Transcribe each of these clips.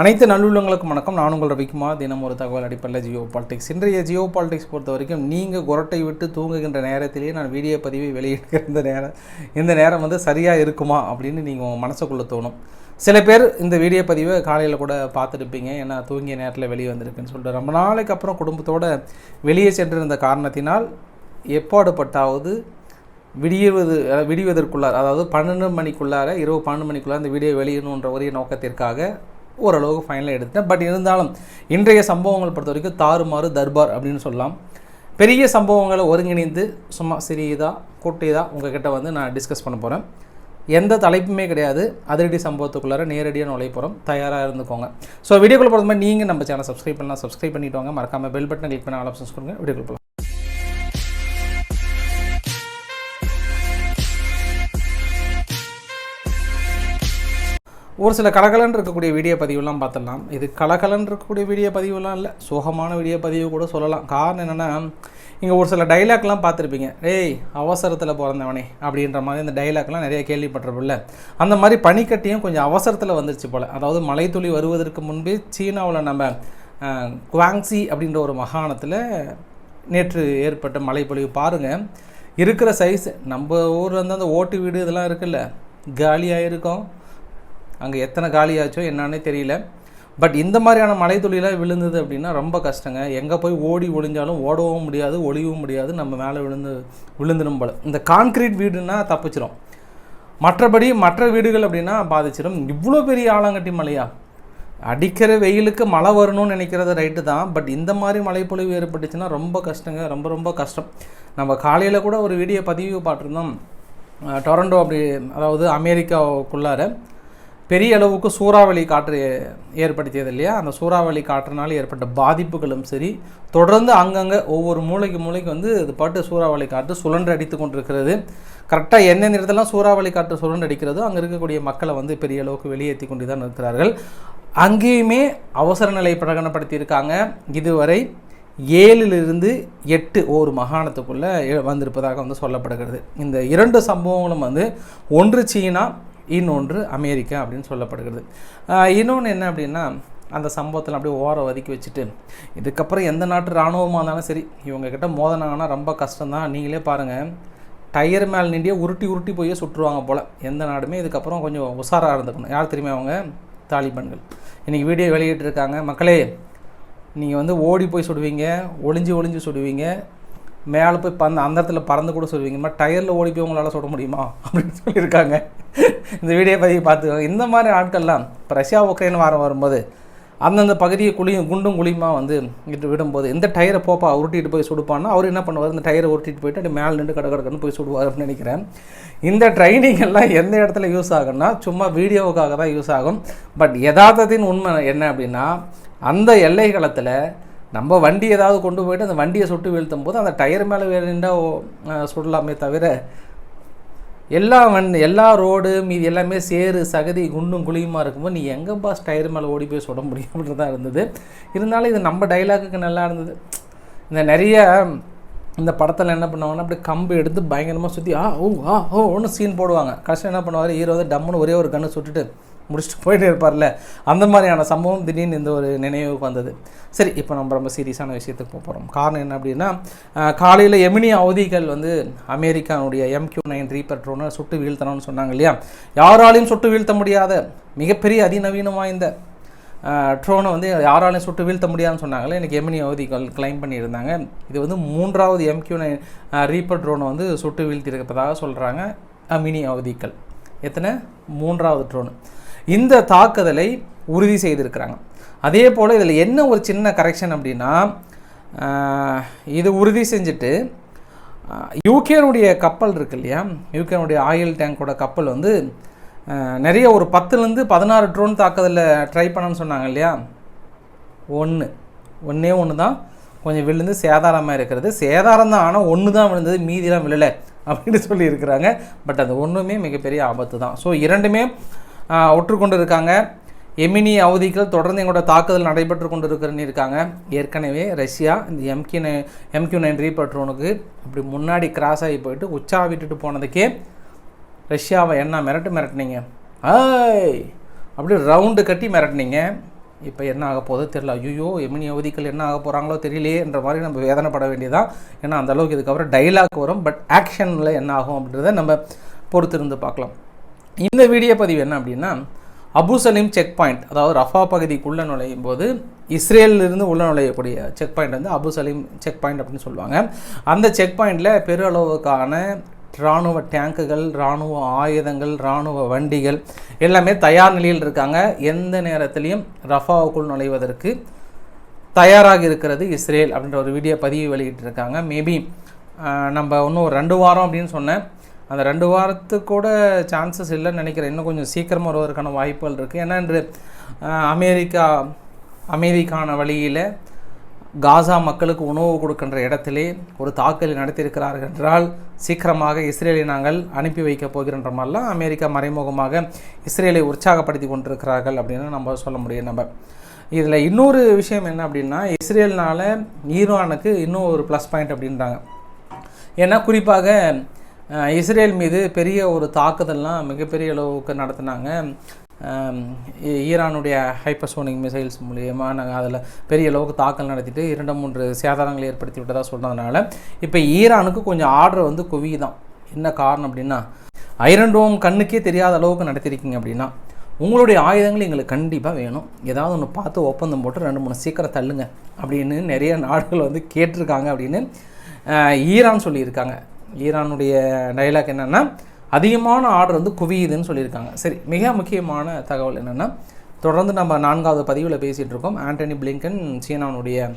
அனைத்து நல்லுள்ளங்களுக்கும் வணக்கம். நான் உங்கள் ரவிக்குமார் தினம் ஒரு தகவல் அடிப்படையில் ஜியோ பாலிடிக்ஸ். இன்றைய ஜியோ பாலிடிக்ஸ் பொறுத்த வரைக்கும் நீங்கள் குரட்டை விட்டு தூங்குகின்ற நேரத்திலேயே நான் வீடியோ பதிவை வெளியிடுகிற இந்த நேரம் இந்த நேரம் வந்து சரியாக இருக்குமா அப்படின்னு நீங்கள் உங்கள் மனசுக்குள்ளே தோணும். சில பேர் இந்த வீடியோ பதிவை காலையில் கூட பார்த்துருப்பீங்க. ஏன்னா தூங்கிய நேரத்தில் வெளியே வந்திருக்குன்னு சொல்லிட்டு ரொம்ப நாளைக்கு அப்புறம் குடும்பத்தோடு வெளியே சென்றிருந்த காரணத்தினால் எப்பாடுபட்டாவது விடியவது விடிவதற்குள்ளார் அதாவது பன்னெண்டு மணிக்குள்ளார இரவு பன்னெண்டு மணிக்குள்ளார இந்த வீடியோ வெளியிடணுன்ற ஒரே நோக்கத்திற்காக ஓரளவுக்கு ஃபைனலாக எடுத்தேன் பட் இருந்தாலும் இன்றைய சம்பவங்கள் பொறுத்த வரைக்கும் தாறுமாறு தர்பார் அப்படின்னு சொல்லலாம். பெரிய சம்பவங்களை ஒருங்கிணைந்து சும்மா சிறியதாக கூட்டியதாக உங்ககிட்ட வந்து நான் டிஸ்கஸ் பண்ண போகிறேன் எந்த தலைப்புமே கிடையாது. அதிரடி சம்பவத்துக்குள்ளார நேரடியாக நுழைய போகிறோம் தயாராக இருந்துக்கோங்க. ஸோ வீடியோக்குள்ள பொறுத்த மாதிரி நீங்கள் நம்ம சேனல் சப்ஸ்கிரைப் பண்ணலாம். சப்ஸ்கிரைப் பண்ணிவிட்டு வாங்க. மறக்காமல் பெல் பட்டன் கிளிக் பண்ண ஆல் ஆப்ஷன்ஸ் கொடுங்க. வீடியோக்குள்ள ஒரு சில கலகலன்னு இருக்கக்கூடிய வீடியோ பதிவுலாம் பார்த்துடலாம். இது கலகலன்னு இருக்கக்கூடிய வீடியோ பதிவுலாம் இல்லை. சோகமான வீடியோ பதிவு கூட சொல்லலாம். காரணம் என்னென்னா இங்கே ஒரு சில டைலாக்லாம் பார்த்துருப்பீங்க. டேய் அவசரத்தில் பிறந்தவனே அப்படின்ற மாதிரி இந்த டைலாக்லாம் நிறைய கேள்விப்பட்டிருப்பில்ல அந்த மாதிரி பனிக்கட்டியும் கொஞ்சம் அவசரத்தில் வந்துருச்சு போல். அதாவது மலைத்துளி வருவதற்கு முன்பே சீனாவில் நம்ம குவாங்ஸி அப்படின்ற ஒரு மாகாணத்தில் நேற்று ஏற்பட்ட மழைப்பொழிவு பாருங்கள் இருக்கிற சைஸ் நம்ம ஊரில் வந்து அந்த ஓட்டு வீடு இதெல்லாம் இருக்குல்ல. காலியாக இருக்கும் அங்கே எத்தனை காலியாச்சோ என்னன்னே தெரியல. பட் இந்த மாதிரியான மலை துளியெல்லாம் விழுந்தது அப்படின்னா ரொம்ப கஷ்டங்க. எங்கே போய் ஓடி ஒளிஞ்சாலும் ஓடவும் முடியாது ஒளியவும் முடியாது. நம்ம மேலே விழுந்து விழுந்துடும் போல். இந்த கான்கிரீட் வீடுன்னா தப்பிச்சிடும் மற்றபடி மற்ற வீடுகள் அப்படின்னா பாதிச்சிடும் இவ்வளோ பெரிய ஆலங்கட்டி மலையா? அடிக்கிற வெயிலுக்கு மழை வரணும்னு நினைக்கிறது ரைட்டு தான். பட் இந்த மாதிரி மழைப்பொழிவு ஏற்பட்டுச்சுன்னா ரொம்ப கஷ்டங்க. ரொம்ப ரொம்ப கஷ்டம். நம்ம காலையில் கூட ஒரு வீடியோ பதிவு பார்த்துருந்தோம். டொரண்டோ அப்படி அதாவது அமெரிக்காவுக்குள்ளார. பெரிய அளவுக்கு சூறாவளி காற்று ஏற்படுத்தியது இல்லையா? அந்த சூறாவளி காற்றுனால ஏற்பட்ட பாதிப்புகளும் சரி தொடர்ந்து அங்கங்கே ஒவ்வொரு மூலைக்கு மூலைக்கு வந்து இது பாட்டு சூறாவளி காற்று சுழன்று அடித்து கொண்டிருக்கிறது. கரெக்டாக எந்தெந்த இடத்துலாம் சூறாவளி காற்று சுழன்று அடிக்கிறதோ அங்கே இருக்கக்கூடிய மக்களை வந்து பெரிய அளவுக்கு வெளியேற்றி கொண்டு தான் இருக்கிறார்கள். அங்கேயுமே அவசர நிலை பிரகடனப்படுத்தியிருக்காங்க. இதுவரை ஏழிலிருந்து எட்டு ஒரு மாகாணத்துக்குள்ளே வந்திருப்பதாக வந்து சொல்லப்படுகிறது. இந்த இரண்டு சம்பவங்களும் வந்து ஒன்று சீனா இன்னொன்று அமெரிக்கா அப்படின்னு சொல்லப்படுகிறது. இன்னொன்று என்ன அப்படின்னா அந்த சம்பவத்தில் அப்படியே ஓரம் ஒதுக்கி வச்சுட்டு இதுக்கப்புறம் எந்த நாட்டு இராணுவமாக இருந்தாலும் சரி இவங்கக்கிட்ட மோதனாங்கன்னா ரொம்ப கஷ்டம்தான். நீங்களே பாருங்கள் டயர் மேல் நின்றியே உருட்டி உருட்டி போய் சுட்டுருவாங்க போல். எந்த நாடுமே இதுக்கப்புறம் கொஞ்சம் உஷாராக இருந்துக்கணும். யார் தெரியுமே அவங்க? தாலிபான்கள். இன்றைக்கி வீடியோ வெளியிட்டிருக்காங்க. மக்களே நீங்கள் வந்து ஓடி போய் சுடுவீங்க ஒளிஞ்சு ஒளிஞ்சு சுடுவீங்க மேலே போய் பறந்து அந்த இடத்துல பறந்து கூட சொல்லுவீங்க. மாதிரி டயரில் ஓடி போய் உங்களால் சுட முடியுமா? அப்படின்னு சொல்லியிருக்காங்க. இந்த வீடியோ பதிவு பார்த்துக்கோங்க இந்த மாதிரி ஆட்கள்லாம் இப்போ ரஷ்யா உக்ரைன் வாரம் வரும்போது அந்தந்த பகுதியை குழியும் குண்டும் குழியுமா வந்து இட்டு விடும்போது இந்த டயரை போப்பா உருட்டிட்டு போய் சுடுப்பான்னா அவர் என்ன பண்ணுவார்? இந்த டயரை உருட்டிட்டு போயிட்டு அப்படி மேலே நின்று கடை கடக்கன்னு போய் சுடுவார் அப்படின்னு நினைக்கிறேன். இந்த ட்ரைனிங் எல்லாம் எந்த இடத்துல யூஸ் ஆகும்னா சும்மா வீடியோவுக்காக தான் யூஸ் ஆகும். பட் யதார்த்தத்தின் உண்மை என்ன அப்படின்னா அந்த எல்லை காலத்தில் நம்ம வண்டி ஏதாவது கொண்டு போயிட்டு அந்த வண்டியை சுட்டு வீழ்த்தும் போது அந்த டயர் மேலே வேணுண்டா சுடலாமே தவிர எல்லா வண் எல்லா ரோடு மீதி எல்லாமே சேறு சகதி குண்டும் குழியுமா இருக்கும்போது நீ எங்கே பாஸ் டயர் மேலே ஓடி போய் சுட முடியும் அப்படின்றதான் இருந்தது. இருந்தாலும் இது நம்ம டைலாக்குக்கு நல்லா இருந்தது. இந்த நிறைய இந்த படத்தில் என்ன பண்ணுவாங்கன்னா அப்படியே கம்பு எடுத்து பயங்கரமாக சுற்றி ஆ ஓ ஆ ஓ ஒன்று சீன் போடுவாங்க. கஷ்டம் என்ன பண்ணுவார் ஹீரோ வந்து டம்முன்னு ஒரே ஒரு கன்று சுட்டுட்டு முடிச்சுட்டு போயிட்டே இருப்பார்ல? அந்த மாதிரியான சம்பவம் திடீர்னு இந்த ஒரு நினைவுக்கு வந்தது. சரி இப்போ நம்ம ரொம்ப சீரியஸான விஷயத்துக்கு போக போகிறோம் காரணம் என்ன அப்படின்னா காலையில் எமினி அவதிகள் வந்து அமெரிக்கானுடைய எம்கியூ நைன் ரீபர் ட்ரோனை சுட்டு வீழ்த்தணும்னு சொன்னாங்க இல்லையா? யாராலையும் சுட்டு வீழ்த்த முடியாத மிகப்பெரிய அதிநவீனம் வாய்ந்த ட்ரோனை வந்து யாராலையும் சுட்டு வீழ்த்த முடியாதுன்னு சொன்னாங்களே எனக்கு எமினி அவதிகள் கிளைம் பண்ணியிருந்தாங்க. இது வந்து மூன்றாவது எம்கியூ நைன் ரீபர் ட்ரோனை வந்து சுட்டு வீழ்த்தியிருப்பதாக சொல்கிறாங்க அமினி அவதிகள். எத்தனை? மூன்றாவது ட்ரோனு இந்த தாக்குதலை உறுதி செய்திருக்கிறாங்க. அதே போல் இதில் என்ன ஒரு சின்ன கரெக்ஷன் அப்படின்னா இது உறுதி செஞ்சுட்டு யூகேனுடைய கப்பல் இருக்கு இல்லையா? யூகேனுடைய ஆயில் டேங்கோட கப்பல் வந்து நிறைய ஒரு பத்துலேருந்து பதினாறு ட்ரோன் தாக்குதலில் ட்ரை பண்ணணும்னு சொன்னாங்க இல்லையா? ஒன்று ஒன்றே ஒன்று தான் கொஞ்சம் விழுந்து சேதாரமாக இருக்கிறது. சேதாரம் தான் ஆனால் ஒன்று தான் விழுந்தது. மீதிலாம் விழலை அப்படின்னு சொல்லியிருக்கிறாங்க. பட் அது ஒன்றுமே மிகப்பெரிய ஆபத்து தான் ஸோ இரண்டுமே ஒற்றுக்கொண்டு இருக்காங்க எமினி அவதிகள் தொடர்ந்து எங்களோட தாக்குதல் நடைபெற்று கொண்டு இருக்கிறன்னு இருக்காங்க. ஏற்கனவே ரஷ்யா இந்த எம்கியூ நை எம்கியூ நைன் ரீபட்ரோனுக்கு அப்படி முன்னாடி கிராஸ் ஆகி போயிட்டு உச்சா விட்டுட்டு போனதுக்கே ரஷ்யாவை என்ன மிரட்டு மிரட்டுனீங்க? ஆய் அப்படி ரவுண்டு கட்டி மிரட்டுனீங்க. இப்போ என்ன ஆக போதோ தெரியல. ஐயோ எமினி அவதிகள் என்ன ஆக போகிறாங்களோ தெரியலையேன்ற மாதிரி நம்ம வேதனைப்பட வேண்டியதான் ஏன்னா அந்த அளவுக்கு இதுக்கப்புறம் டைலாக் வரும். பட் ஆக்ஷனில் என்ன ஆகும் அப்படின்றத நம்ம பொறுத்திருந்து பார்க்கலாம். இந்த வீடியோ பதிவு என்ன அப்படின்னா அபுசலீம் செக் பாயிண்ட் அதாவது ரஃபா பகுதிக்குள்ளே நுழையும் போது இஸ்ரேலிருந்து உள்ள நுழையக்கூடிய செக் பாயிண்ட் வந்து அபுசலீம் செக் பாயிண்ட் அப்படின்னு சொல்லுவாங்க. அந்த செக் பாயிண்டில் பெருளவுக்கான இராணுவ டேங்குகள் இராணுவ ஆயுதங்கள் இராணுவ வண்டிகள் எல்லாமே தயார் நிலையில் இருக்காங்க. எந்த நேரத்திலையும் ரஃபாவுக்குள் நுழைவதற்கு தயாராக இருக்கிறது இஸ்ரேல் அப்படின்ற ஒரு வீடியோ பதிவு வெளியிட்டிருக்காங்க. மேபி நம்ம இன்னும் ஒரு ரெண்டு வாரம் அப்படின்னு சொன்னேன். அந்த ரெண்டு வாரத்துக்கு கூட சான்சஸ் இல்லைன்னு நினைக்கிறேன். இன்னும் கொஞ்சம் சீக்கிரமாக வருவதற்கான வாய்ப்புகள் இருக்குது ஏன்னா இன்று அமெரிக்கா அமைதிக்கான வழியில் காசா மக்களுக்கு உணவு கொடுக்கின்ற இடத்திலே ஒரு தாக்குதல் நடத்தியிருக்கிறார்கள் என்றால் சீக்கிரமாக இஸ்ரேலை நாங்கள் அனுப்பி வைக்கப் போகின்ற மாதிரிலாம் அமெரிக்கா மறைமுகமாக இஸ்ரேலை உற்சாகப்படுத்தி கொண்டிருக்கிறார்கள் அப்படின்னு நம்ம சொல்ல முடியும் நம்ம. இதில் இன்னொரு விஷயம் என்ன அப்படின்னா இஸ்ரேல்னால ஈரானுக்கு இன்னும் ஒரு ப்ளஸ் பாயிண்ட் அப்படின்றாங்க. ஏன்னா குறிப்பாக இஸ்ரேல் மீது பெரிய ஒரு தாக்குதல்லாம் மிகப்பெரிய அளவுக்கு நடத்தினாங்க. ஈரானுடைய ஹைப்பர்சோனிக் மிசைல்ஸ் மூலியமாக நாங்கள் அதில் பெரிய அளவுக்கு தாக்கல் நடத்திட்டு இரண்டு மூன்று சேதாரங்களை ஏற்படுத்தி விட்டதாக சொன்னதுனால இப்போ ஈரானுக்கு கொஞ்சம் ஆர்டர் வந்து குவிதான் என்ன காரணம் அப்படின்னா ஐரன் டோம் கண்ணுக்கே தெரியாத அளவுக்கு நடத்திருக்கீங்க அப்படின்னா உங்களுடைய ஆயுதங்கள் எங்களுக்கு கண்டிப்பாக வேணும். ஏதாவது ஒன்று பார்த்து ஒப்பந்தம் போட்டு ரெண்டு மூணு சீக்கிரம் தள்ளுங்க அப்படின்னு நிறைய நாடுகள் வந்து கேட்டிருக்காங்க அப்படின்னு ஈரான் சொல்லியிருக்காங்க. ஈரானுடைய டைலாக் என்னென்னா அதிகமான ஆர்டர் வந்து குவியுதுன்னு சொல்லியிருக்காங்க. சரி மிக முக்கியமான தகவல் என்னென்னா தொடர்ந்து நம்ம நான்காவது பதிவில் பேசிகிட்டு இருக்கோம். ஆண்டனி பிளிங்கன் சீனானுடைய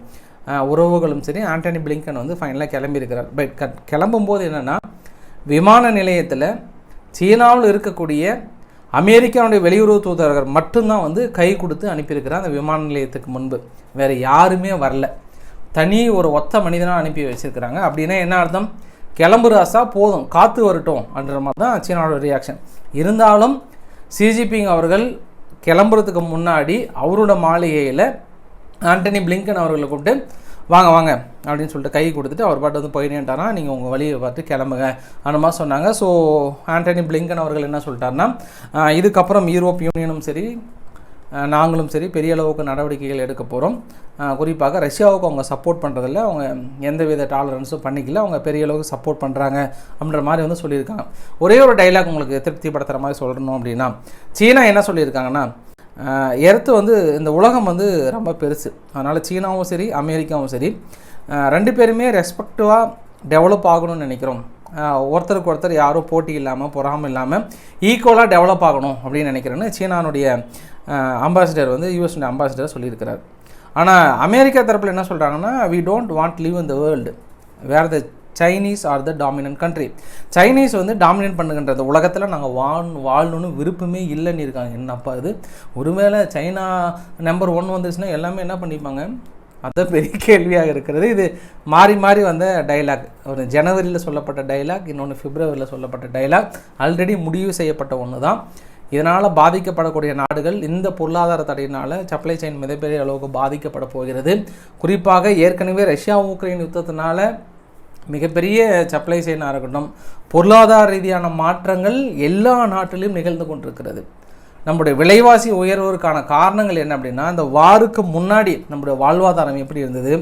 உறவுகளும் சரி ஆண்டனி பிளிங்கன் வந்து ஃபைனலாக கிளம்பியிருக்கிறார். பட் க கிளம்பும்போது என்னென்னா விமான நிலையத்தில் சீனாவில் இருக்கக்கூடிய அமெரிக்காவுடைய வெளியுறவு தூதரகர் மட்டும்தான் வந்து கை கொடுத்து அனுப்பியிருக்கிறார் அந்த விமான நிலையத்துக்கு முன்பு. வேறு யாருமே வரல. தனி ஒரு ஒத்த மனிதனாக அனுப்பி வச்சுருக்கிறாங்க. அப்படின்னா என்ன அர்த்தம்? கிளம்புராசா போதும் காத்து வரட்டும் அப்படின்ற மாதிரி தான் சீனாவோட ரியாக்ஷன் இருந்தாலும் சிஜிபிங் அவர்கள் கிளம்புறதுக்கு முன்னாடி அவரோட மாளிகையில் ஆண்டனி பிளிங்கன் அவர்களை கூப்பிட்டு வாங்க வாங்க அப்படின்னு சொல்லிட்டு கை கொடுத்துட்டு அவர் பாட்டு வந்து போயினேன்ட்டாரா நீங்கள் உங்கள் வழியை பார்த்து கிளம்புங்க அந்த மாதிரி சொன்னாங்க. ஸோ ஆண்டனி பிளிங்கன் அவர்கள் என்ன சொல்லிட்டாருன்னா இதுக்கப்புறம் யூரோப் யூனியனும் சரி நாங்களும் சரி பெரிய அளவுக்கு நடவடிக்கைகள் எடுக்க போகிறோம் குறிப்பாக ரஷ்யாவுக்கு அவங்க சப்போர்ட் பண்ணுறதில்ல அவங்க எந்தவித டாலரன்ஸும் பண்ணிக்கல. அவங்க பெரிய அளவுக்கு சப்போர்ட் பண்ணுறாங்க அப்படின்ற மாதிரி வந்து சொல்லியிருக்காங்க. ஒரே ஒரு டைலாக் உங்களுக்கு திருப்திப்படுத்துகிற மாதிரி சொல்லணும் அப்படின்னா சீனா என்ன சொல்லியிருக்காங்கன்னா எர்த்து வந்து இந்த உலகம் வந்து ரொம்ப பெருசு. அதனால் சீனாவும் சரி அமெரிக்காவும் சரி ரெண்டு பேருமே ரெஸ்பெக்டிவாக டெவலப் ஆகணும்னு நினைக்கிறோம். ஒருத்தருக்கு ஒருத்தர் யாரும் போட்டி இல்லாமல் பொறாமல் இல்லாமல் ஈக்குவலாக டெவலப் ஆகணும் அப்படின்னு நினைக்கிறேன்னு சீனானுடைய அம்பாசிடர் வந்து யூஎஸ்னுடைய அம்பாசிடர் சொல்லியிருக்கிறார். ஆனால் அமெரிக்கா தரப்பில் என்ன சொல்கிறாங்கன்னா we don't want leave in the world where the Chinese are the dominant country Chinese வந்து டாமினேட் பண்ணுகின்ற இந்த உலகத்தில் நாங்கள் வாழ் வாழணும்னு விருப்பமே இல்லைன்னு இருக்காங்க. என்னப்பா இது? ஒருவேளை சைனா நம்பர் ஒன் வந்துச்சுன்னா எல்லாமே என்ன பண்ணிப்பாங்க? அதான் பெரிய கேள்வியாக இருக்கிறது. இது மாறி மாறி வந்த டைலாக் ஒரு ஜனவரியில் சொல்லப்பட்ட டைலாக் இன்னொன்று பிப்ரவரியில் சொல்லப்பட்ட டைலாக் ஆல்ரெடி முடிவு செய்யப்பட்ட ஒன்று தான் இதனால் பாதிக்கப்படக்கூடிய நாடுகள் இந்த பொருளாதார தடையினால் சப்ளை செயின் மிகப்பெரிய அளவுக்கு பாதிக்கப்பட போகிறது. குறிப்பாக ஏற்கனவே ரஷ்யா உக்ரைன் யுத்தத்தினால மிகப்பெரிய சப்ளை செயினாக இருக்கட்டும் பொருளாதார ரீதியான மாற்றங்கள் எல்லா நாட்டிலும் நிகழ்ந்து கொண்டிருக்கிறது. நம்முடைய விலைவாசி உயர்வதற்கான காரணங்கள் என்ன அப்படின்னா இந்த வாருக்கு முன்னாடி நம்முடைய வாழ்வாதாரம் எப்படி இருந்தது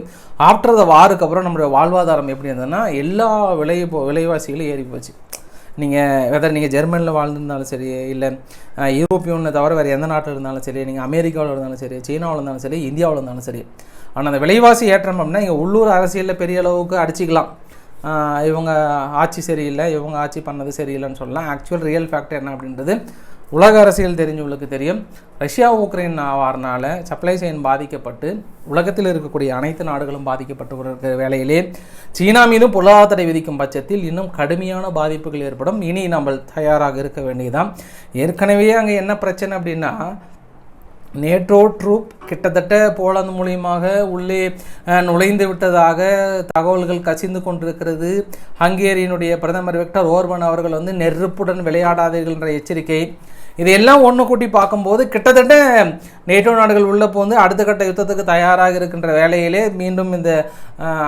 ஆஃப்டர் த வாருக்கு அப்புறம் நம்முடைய வாழ்வாதாரம் எப்படி இருந்ததுன்னா எல்லா விலை விலைவாசிகளும் ஏறி போச்சு. நீங்கள் வெதர் நீங்கள் ஜெர்மனியில் வாழ்ந்துருந்தாலும் சரி இல்லை யூரோப்பியனில் தவிர வேறு எந்த நாட்டில் இருந்தாலும் சரி நீங்கள் அமெரிக்காவில் இருந்தாலும் சரி சீனாவில் இருந்தாலும் சரி இந்தியாவில் இருந்தாலும் சரி. ஆனால் அந்த விலைவாசி ஏற்றம் அப்படின்னா இங்கே உள்ளூர் அரசியலில் பெரிய அளவுக்கு அடிச்சிக்கலாம். இவங்க ஆட்சி சரியில்லை இவங்க ஆட்சி பண்ணது சரியில்லைன்னு சொல்லலாம். ஆக்சுவல் ரியல் ஃபேக்ட் என்ன அப்படின்றது உலக அரசியல் தெரிஞ்சவங்களுக்கு தெரியும். ரஷ்யா உக்ரைன் வாரனால சப்ளை செயின் பாதிக்கப்பட்டு உலகத்தில் இருக்கக்கூடிய அனைத்து நாடுகளும் பாதிக்கப்பட்டு இருக்கிற வேளையிலே சீனா மீதும் பொருளாதார தடை விதிக்கும் பட்சத்தில் இன்னும் கடுமையான பாதிப்புகள் ஏற்படும். இனி நம்ம தயாராக இருக்க வேண்டியதுதான். ஏற்கனவே அங்கே என்ன பிரச்சனை அப்படின்னா நேட்டோ ட்ரூப் கிட்டத்தட்ட போலந்து மூலியமாக உள்ளே நுழைந்து விட்டதாக தகவல்கள் கசிந்து கொண்டிருக்கிறது. ஹங்கேரியினுடைய பிரதமர் விக்டர் ஓர்பன் அவர்கள் வந்து நெருப்புடன் விளையாடாதீர்கள் என்ற எச்சரிக்கை. இதையெல்லாம் ஒன்று கூட்டி பார்க்கும்போது கிட்டத்தட்ட நேட்டோ நாடுகள் உள்ள போந்து அடுத்த கட்ட யுத்தத்துக்கு தயாராக இருக்கின்ற வேலையிலே மீண்டும் இந்த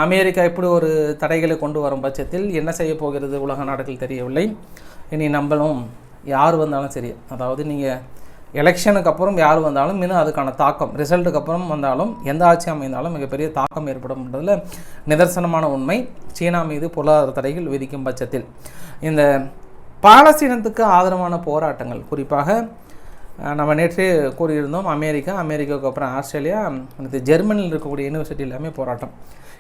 அமெரிக்கா இப்படி ஒரு தடைகளை கொண்டு வரும் பட்சத்தில் என்ன செய்ய போகிறது உலக நாடுகள் தெரியவில்லை. இனி நம்மளும் யார் வந்தாலும் சரி. அதாவது நீங்கள் எலெக்ஷனுக்கு அப்புறம் யார் வந்தாலும் இன்னும் அதுக்கான தாக்கம். ரிசல்ட்டுக்கு அப்புறம் வந்தாலும் எந்த ஆட்சி அமைந்தாலும் மிகப்பெரிய தாக்கம் ஏற்படும்ன்றதில் நிதர்சனமான உண்மை. சீனா மீது பொருளாதார தடைகள் விதிக்கும் பட்சத்தில். இந்த பாலஸ்தீனத்துக்கு ஆதரவான போராட்டங்கள் குறிப்பாக நம்ம நேற்றே கூறியிருந்தோம் அமெரிக்கா அமெரிக்காவுக்கு அப்புறம் ஆஸ்திரேலியா அடுத்து ஜெர்மனியில் இருக்கக்கூடிய யூனிவர்சிட்டி எல்லாமே போராட்டம்.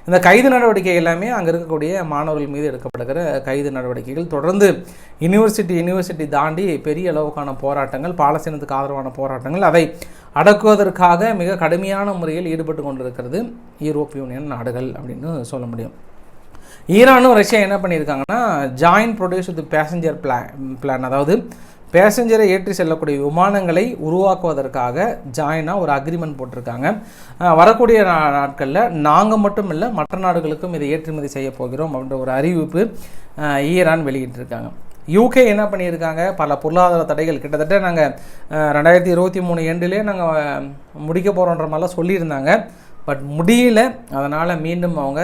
இந்த கைது நடவடிக்கை எல்லாமே அங்கே இருக்கக்கூடிய மாணவர்கள் மீது எடுக்கப்படுகிற கைது நடவடிக்கைகள். தொடர்ந்து யூனிவர்சிட்டி யூனிவர்சிட்டி தாண்டி பெரிய அளவுக்கான போராட்டங்கள் பாலஸ்தீனத்துக்கு ஆதரவான போராட்டங்கள் அதை அடக்குவதற்காக மிக கடுமையான முறையில் ஈடுபட்டு கொண்டிருக்கிறது யூரோப் யூனியன் நாடுகள் அப்படின்னு சொல்ல முடியும். ஈரானும் ரஷ்யா என்ன பண்ணியிருக்காங்கன்னா joint produce with passenger plane plane அதாவது பேசஞ்சரை ஏற்றி செல்லக்கூடிய விமானங்களை உருவாக்குவதற்காக ஜாயினாக ஒரு அக்ரிமெண்ட் போட்டிருக்காங்க. வரக்கூடிய நாட்களில் நாங்கள் மட்டும் இல்லை மற்ற நாடுகளுக்கும் இதை ஏற்றுமதி செய்ய போகிறோம் அப்படின்ற ஒரு அறிவிப்பு ஈரான் வெளியிட்டிருக்காங்க. யூகே என்ன பண்ணியிருக்காங்க? பல பொருளாதார தடைகள். கிட்டத்தட்ட நாங்கள் ரெண்டாயிரத்தி இருபத்தி மூணு எண்டுலேயே நாங்கள் முடிக்க போகிறோன்ற மாதிரிலாம் சொல்லியிருந்தாங்க. பட் முடியல. அதனால் மீண்டும் அவங்க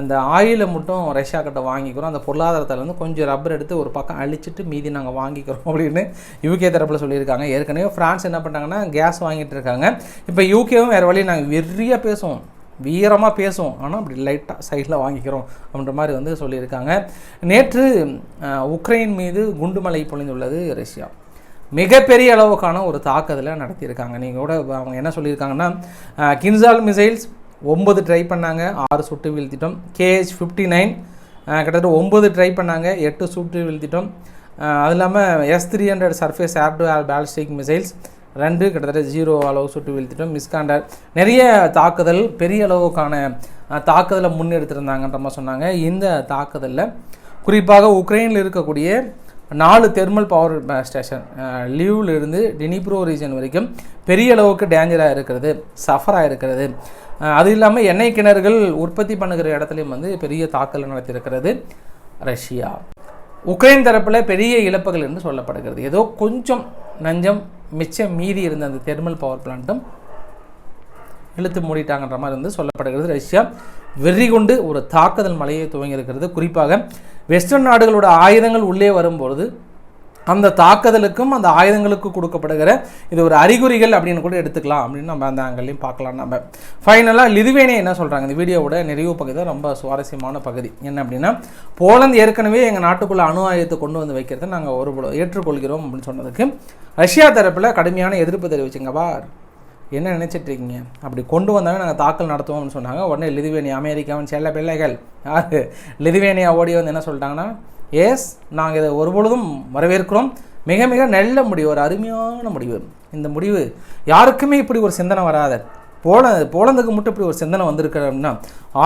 அந்த ஆயிலை மட்டும் ரஷ்யா கிட்ட வாங்கிக்கிறோம். அந்த பொருளாதாரத்தில் வந்து கொஞ்சம் ரப்பர் எடுத்து ஒரு பக்கம் அழிச்சிட்டு மீதி நாங்கள் வாங்கிக்கிறோம் அப்படின்னு யூகே தரப்பில் சொல்லியிருக்காங்க. ஏற்கனவே ஃப்ரான்ஸ் என்ன பண்ணாங்கன்னா கேஸ் வாங்கிட்டு இருக்காங்க. இப்போ யூகேவும் வேறு வழி நாங்கள் வெறியாக பேசுவோம். வீரமாக பேசுவோம். ஆனால் அப்படி லைட்டாக சைடில் வாங்கிக்கிறோம் அப்படின்ற மாதிரி வந்து சொல்லியிருக்காங்க. நேற்று உக்ரைன் மீது குண்டுமலை பொழிந்துள்ளது ரஷ்யா. மிகப்பெரிய அளவுக்கான ஒரு தாக்குதலை நடத்தியிருக்காங்க. நீங்கள் கூட அவங்க என்ன சொல்லியிருக்காங்கன்னா கின்சால் மிசைல்ஸ் ஒம்பது ட்ரை பண்ணாங்க ஆறு சுட்டு வீழ்த்திட்டோம். கேஹெச் ஃபிஃப்டி நைன் கிட்டத்தட்ட ஒம்பது ட்ரை பண்ணாங்க எட்டு சுட்டு வீழ்த்திட்டோம். அது இல்லாமல் S three hundred surface air to air ballistic missiles ரெண்டு கிட்டத்தட்ட ஜீரோ அளவு சுட்டு வீழ்த்திட்டோம் மிஸ்காண்டர் நிறைய தாக்குதல் பெரிய அளவுக்கான தாக்குதலை முன்னெடுத்திருந்தாங்கன்ற மாதிரி சொன்னாங்க. இந்த தாக்குதலில் குறிப்பாக உக்ரைனில் இருக்கக்கூடிய நாலு தெர்மல் பவர் ஸ்டேஷன் லியூவிலிருந்து இருந்து டினிப்ரோ ரீஜன் வரைக்கும் பெரிய அளவுக்கு டேஞ்சராக இருக்கிறது சஃபராக இருக்கிறது. Uh, அது இல்லாமல் எண்ணெய் கிணறுகள் உற்பத்தி பண்ணுகிற இடத்துலையும் வந்து பெரிய தாக்கல் நடத்தியிருக்கிறது ரஷ்யா. உக்ரைன் தரப்பில் பெரிய இழப்புகள் என்று சொல்லப்படுகிறது. ஏதோ கொஞ்சம் நஞ்சம் மிச்சம் மீதி இருந்த அந்த தெர்மல் பவர் பிளான்ட்டும் இழுத்து மூடிட்டாங்கன்ற மாதிரி வந்து சொல்லப்படுகிறது ரஷ்யா. வெறி கொண்டு ஒரு தாக்குதல் மலையை துவங்கியிருக்கிறது. குறிப்பாக வெஸ்டர்ன் நாடுகளோட ஆயுதங்கள் உள்ளே வரும்பொழுது அந்த தாக்குதலுக்கும் அந்த ஆயுதங்களுக்கு கொடுக்கப்படுகிற இது ஒரு அறிகுறிகள் அப்படின்னு கூட எடுத்துக்கலாம் அப்படின்னு நம்ம அந்த ஆங்கிலையும் பார்க்கலாம் நம்ம. ஃபைனலாக லிதுவேனே என்ன சொல்கிறாங்க இந்த வீடியோவோட நிறைவு பகுதி தான் ரொம்ப சுவாரஸ்யமான பகுதி. என்ன அப்படின்னா போலந்து ஏற்கனவே எங்கள் நாட்டுக்குள்ளே அணு ஆயுதத்தை கொண்டு வந்து வைக்கிறத நாங்கள் ஒரு ஏற்றுக்கொள்கிறோம் அப்படின்னு சொன்னதுக்கு ரஷ்யா தரப்பில் கடுமையான எதிர்ப்பு தெரிவிச்சுங்க. என்ன நினச்சிட்டு இருக்கீங்க அப்படி கொண்டு வந்தாலும் நாங்கள் தாக்கல் நடத்துவோம்னு சொன்னாங்க. உடனே லிதுவேனியா அமெரிக்காவின் செல்ல பிள்ளைகள். யார்? லிதுவேனியா ஓடி வந்து என்ன சொல்லிட்டாங்கன்னா எஸ் நாங்கள் இதை ஒருபொழுதும் வரவேற்கிறோம். மிக மிக நல்ல முடிவு ஒரு அருமையான முடிவு. இந்த முடிவு யாருக்குமே இப்படி ஒரு சிந்தனை வராது. போல போலந்துக்கு மட்டும் இப்படி ஒரு சிந்தனை வந்திருக்கு அப்படின்னா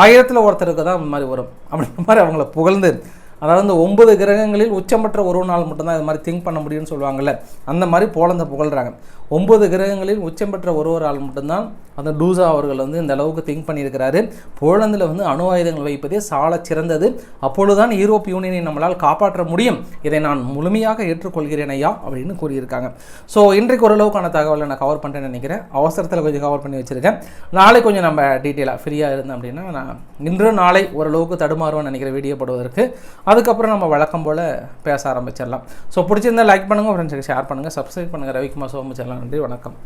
ஆயிரத்தில் ஒருத்தருக்கு தான் இந்த மாதிரி வரும். அப்படின்ற மாதிரி அவங்கள புகழ்ந்து அதாவது இந்த ஒன்பது கிரகங்களில் உச்சமற்ற ஒரு நாள் மட்டும்தான் இது மாதிரி திங்க் பண்ண முடியும்னு சொல்லுவாங்கள்ல அந்த மாதிரி போலந்தை புகழ்கிறாங்க ஒன்பது கிரகங்களில் உச்சம் பெற்ற ஒருவரால் மட்டும்தான் அந்த டூசா அவர்கள் வந்து இந்த அளவுக்கு திங்க் பண்ணியிருக்கிறாரு. போலந்தில் வந்து அணு ஆயுதங்கள் வைப்பதே சால சிறந்தது. அப்பொழுதுதான் யூரோப் யூனியனை நம்மளால் காப்பாற்ற முடியும். இதை நான் முழுமையாக ஏற்றுக்கொள்கிறேன் ஐயா அப்படின்னு கூறியிருக்காங்க. ஸோ இன்றைக்கு ஓரளவுக்கான தகவலை நான் கவர் பண்ணுறேன்னு நினைக்கிறேன். அவசரத்தில் கொஞ்சம் கவர் பண்ணி வச்சுருக்கேன். நாளை கொஞ்சம் நம்ம டீட்டெயிலாக ஃப்ரீயாக இருந்தோம் அப்படின்னா நான் இன்று நாளை ஓரளவுக்கு தடுமாறுவேன்னு நினைக்கிற வீடியோ போடுவதற்கு. அதுக்கப்புறம் நம்ம வழக்கம் போல் பேச ஆரம்பிச்சிடலாம். ஸோ பிடிச்சிருந்தால் லைக் பண்ணுங்கள் ஃப்ரெண்ட்ஸுக்கு ஷேர் பண்ணுங்கள் சப்ஸ்கிரைப் பண்ணுங்கள் ரவிக்குமார் சோமச்செல்லாம் நன்றி வணக்கம்.